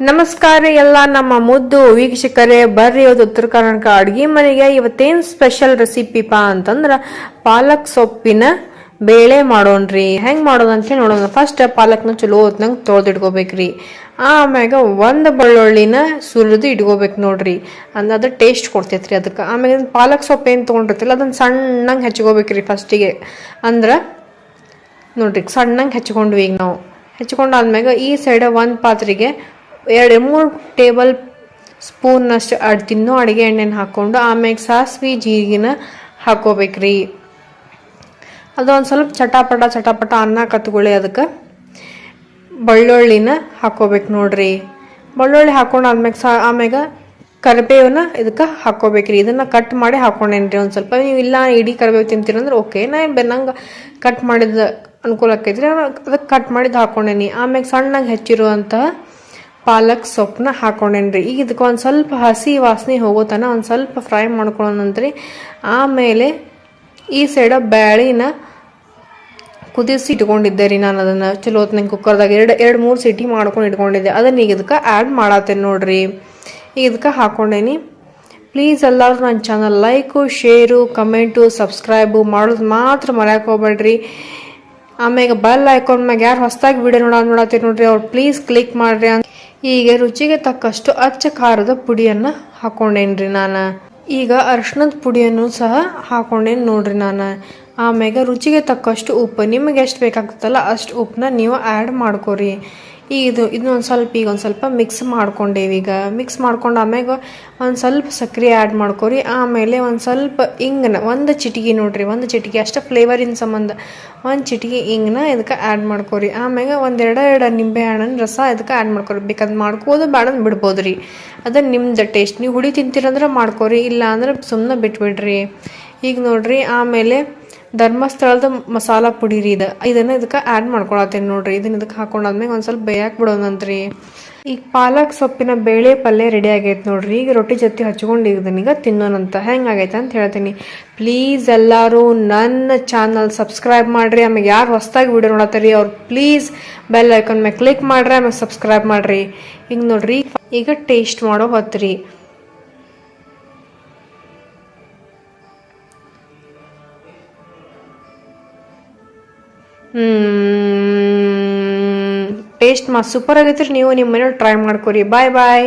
ನಮಸ್ಕಾರ ಎಲ್ಲ ನಮ್ಮ ಮುದ್ದು ವೀಕ್ಷಕರೇ, ಬರ್ರಿ ಇವತ್ತು ಉತ್ತರ ಕರ್ನಾಟಕ ಅಡ್ಗೆ ಮನೆಗೆ. ಇವತ್ತೇನು ಸ್ಪೆಷಲ್ ರೆಸಿಪಿಪಾ ಅಂತಂದ್ರ ಪಾಲಕ್ ಸೊಪ್ಪಿನ ಬೇಳೆ ಮಾಡೋಣ್ರಿ. ಹೆಂಗೆ ಮಾಡೋದಂತ ನೋಡೋಣ. ಫಸ್ಟ್ ಪಾಲಕ್ನ ಚಲೋ ಹೊತ್ನಂಗ್ ತೊಳ್ದು ಇಟ್ಕೋಬೇಕ್ರಿ ಆಮ್ಯಾಗ ಒಂದು ಬೆಳ್ಳುಳ್ಳಿನ ಸುರಿದು ಇಟ್ಕೋಬೇಕು ನೋಡ್ರಿ. ಅಂದ್ರೆ ಅದು ಟೇಸ್ಟ್ ಕೊಡ್ತೈತ್ರಿ ಅದಕ್ಕೆ ಆಮ್ಯಾಗ ಪಾಲಕ್ ಸೊಪ್ಪು ಏನು ತೊಗೊಂಡಿರ್ತಿಲ್ಲ ಅದನ್ನ ಸಣ್ಣಂಗೆ ಹಚ್ಕೋಬೇಕ್ರಿ ಫಸ್ಟಿಗೆ ಅಂದ್ರೆ ನೋಡ್ರಿ, ಸಣ್ಣಂಗೆ ಹೆಚ್ಕೊಂಡ್ವಿ ಈಗ ನಾವು. ಹೆಚ್ಕೊಂಡಾದ್ಮ್ಯಾಗ ಈ ಸೈಡ್ ಒಂದು ಪಾತ್ರೆಗೆ ಎರಡು ಮೂರು ಟೇಬಲ್ ಸ್ಪೂನ್ನಷ್ಟು ಅಡ್ ತಿನ್ನೋ ಅಡುಗೆ ಎಣ್ಣೆನ ಹಾಕ್ಕೊಂಡು ಆಮ್ಯಾಗ ಸಾಸ್ವಿ, ಜೀರಿಗೆನ ಹಾಕೋಬೇಕ್ರಿ ಅದು ಒಂದು ಸ್ವಲ್ಪ ಚಟಾಪಟ ಚಟಾಪಟ ಅನ್ನ ಕತ್ಕೊಳ್ಳಿ ಅದಕ್ಕೆ. ಬೆಳ್ಳುಳ್ಳಿನ ಹಾಕೋಬೇಕು ನೋಡ್ರಿ. ಬೆಳ್ಳುಳ್ಳಿ ಹಾಕೊಂಡು ಆದ್ಮ್ಯಾಗ ಸಾ ಆಮ್ಯಾಗ ಕರಿಬೇವನ್ನ ಇದಕ್ಕೆ ಹಾಕೋಬೇಕ್ರಿ ಇದನ್ನು ಕಟ್ ಮಾಡಿ ಹಾಕೊಂಡೇನ್ರಿ ಒಂದು ಸ್ವಲ್ಪ. ನೀವು ಇಲ್ಲ ಇಡೀ ಕರಿಬೇವು ತಿಂತೀರಂದ್ರೆ ಓಕೆ. ನಾ ಬೆನ್ನಂಗೆ ಕಟ್ ಮಾಡಿದ ಅನುಕೂಲ ಆಕೈತ್ರಿ ಅದಕ್ಕೆ ಕಟ್ ಮಾಡಿದ್ದು ಹಾಕೊಂಡೇನಿ ಆಮ್ಯಾಗ ಸಣ್ಣಗೆ ಹೆಚ್ಚಿರುವಂತಹ ಪಾಲಕ್ ಸೊಪ್ಪನ್ನ ಹಾಕೊಂಡೇನ್ರಿ. ಈಗ ಇದಕ್ಕೆ ಒಂದು ಸ್ವಲ್ಪ ಹಸಿ ವಾಸನೆ ಹೋಗೋ ತನಕ ಒಂದು ಸ್ವಲ್ಪ ಫ್ರೈ ಮಾಡ್ಕೊಳ್ಳೋಣಂತ್ರಿ ಆಮೇಲೆ ಈ ಸೈಡ ಬ್ಯಾಳಿನ ಕುದಿಸಿ ಇಟ್ಕೊಂಡಿದ್ದೆ ರೀ ನಾನು ಅದನ್ನು. ಚಲೋ ಹೊತ್ನಂಗೆ ಕುಕ್ಕರ್ದಾಗ ಎರಡು ಎರಡು, ಮೂರು ಸಿಟಿ ಮಾಡ್ಕೊಂಡು ಇಟ್ಕೊಂಡಿದ್ದೆ. ಅದನ್ನ ಈಗ ಇದಕ್ಕೆ ಆ್ಯಡ್ ಮಾಡತ್ತೇನೆ ನೋಡ್ರಿ. ಈಗ ಇದಕ್ಕೆ ಹಾಕೊಂಡೇನಿ. ಪ್ಲೀಸ್ ಎಲ್ಲರೂ ನನ್ನ channel like share comment subscribe ಮಾಡೋದು ಮಾತ್ರ ಮರ್ಯಾಕೆ ಹೋಗ್ಬೇಡ್ರಿ. ಆಮೇಲೆ ಬೆಲ್ ಐಕಾನ್ ಮ್ಯಾಗ ಯಾರು ಹೊಸದಾಗಿ ವಿಡಿಯೋ ನೋಡೋದು ನೋಡತ್ತೀರಿ ನೋಡ್ರಿ. ಅವ್ರು ಪ್ಲೀಸ್ ಕ್ಲಿಕ್ ಮಾಡಿರಿ ಅಂತ. ಈಗ ರುಚಿಗೆ ತಕ್ಕಷ್ಟು ಅಚ್ಚ ಖಾರದ ಪುಡಿಯನ್ನು ಹಾಕೊಂಡೇನ್ರಿ ನಾನು. ಈಗ ಅರ್ಶಿಣದ ಪುಡಿಯನ್ನು ಸಹ ಹಾಕೊಂಡೇನು ನೋಡ್ರಿ ನಾನು. ಆಮ್ಯಾಗ ರುಚಿಗೆ ತಕ್ಕಷ್ಟು ಉಪ್ಪು. ನಿಮಗೆ ಎಷ್ಟು ಬೇಕಾಗ್ತದಲ್ಲ ಅಷ್ಟು ಉಪ್ಪನ್ನ ನೀವು ಆ್ಯಡ್ ಮಾಡ್ಕೊರಿ. ಈಗ ಇದು ಇದನ್ನೊಂದು ಸ್ವಲ್ಪ, ಈಗ ಒಂದು ಸ್ವಲ್ಪ ಮಿಕ್ಸ್ ಮಾಡ್ಕೊಂಡೇವಿ ಈಗ. ಮಿಕ್ಸ್ ಮಾಡ್ಕೊಂಡು ಆಮ್ಯಾಗ ಒಂದು ಸ್ವಲ್ಪ ಸಕ್ಕರೆ ಆ್ಯಡ್ ಮಾಡ್ಕೊರಿ. ಆಮೇಲೆ ಒಂದು ಸ್ವಲ್ಪ ಇಂಗನ ಒಂದು ಚಿಟಿಗೆ ನೋಡ್ರಿ, ಒಂದು ಚಿಟಿಗೆ ಅಷ್ಟು ಫ್ಲೇವರಿನ ಸಂಬಂಧ. ಒಂದು ಚಿಟಿಗೆ ಇಂಗನ ಇದಕ್ಕೆ ಆ್ಯಡ್ ಮಾಡ್ಕೊರಿ. ಆಮ್ಯಾಗ ಒಂದೆರಡು ಎರಡು ನಿಂಬೆ ಹಣ್ಣಿನ ರಸ ಇದಕ್ಕೆ ಆ್ಯಡ್ ಮಾಡ್ಕೊರಿ. ಬೇಕಾದ್ ಮಾಡ್ಕೋದು ಬೇಡಂದು ಬಿಡ್ಬೋದು ರೀ ಅದು ನಿಮ್ದು ಟೇಸ್ಟ್ ನೀವು ಹುಳಿ ತಿಂತೀರಂದ್ರೆ ಮಾಡ್ಕೊರಿ ಇಲ್ಲ ಅಂದ್ರೆ ಸುಮ್ಮನೆ ಬಿಟ್ಬಿಡ್ರಿ. ಈಗ ನೋಡ್ರಿ, ಆಮೇಲೆ ಧರ್ಮಸ್ಥಳದ ಮಸಾಲ ಪುಡಿ ರೀ ಇದು. ಇದನ್ನು ಇದಕ್ಕೆ ಆ್ಯಡ್ ಮಾಡ್ಕೊಳತ್ತೇನೆ ನೋಡ್ರಿ. ಇದನ್ನ ಇದಕ್ಕೆ ಹಾಕೊಂಡಾದ್ಮೇಲೆ ಒಂದು ಸ್ವಲ್ಪ ಬೇಯಕ್ಕೆ ಬಿಡೋದಂತ್ರಿ ಈಗ ಪಾಲಕ್ ಸೊಪ್ಪಿನ ಬೇಳೆ ಪಲ್ಯ ರೆಡಿ ಆಗೈತೆ ನೋಡ್ರಿ. ಈಗ ರೊಟ್ಟಿ ಜೊತೆ ಹಚ್ಕೊಂಡು ತಿನ್ನೋನಂತ ತಿನ್ನೋಣಂತ. ಹೆಂಗಾಗೈತೆ ಅಂತ ಹೇಳ್ತೀನಿ. ಪ್ಲೀಸ್ ಎಲ್ಲರೂ ನನ್ನ ಚಾನಲ್ ಸಬ್ಸ್ಕ್ರೈಬ್ ಮಾಡಿರಿ. ಆಮೇಲೆ ಯಾರು ಹೊಸ್ದಾಗಿ ವಿಡಿಯೋ ನೋಡತ್ತೀರಿ, ಅವ್ರು ಪ್ಲೀಸ್ ಬೆಲ್ ಐಕನ್ ಮೇಲೆ ಕ್ಲಿಕ್ ಮಾಡಿರಿ ಆಮೇಲೆ ಸಬ್ಸ್ಕ್ರೈಬ್ ಮಾಡಿರಿ. ಈಗ ನೋಡ್ರಿ, ಈಗ ಟೇಸ್ಟ್ ಮಾಡೋ ಹೊತ್ರಿ. ಟೇಸ್ಟ್ ಮಾ ಸೂಪರ್ ಆಗೈತ್ರಿ ನೀವು ನಿಮ್ಮ ಮನೇಲಿ ಟ್ರೈ ಮಾಡ್ಕೊರಿ. ಬಾಯ್ ಬಾಯ್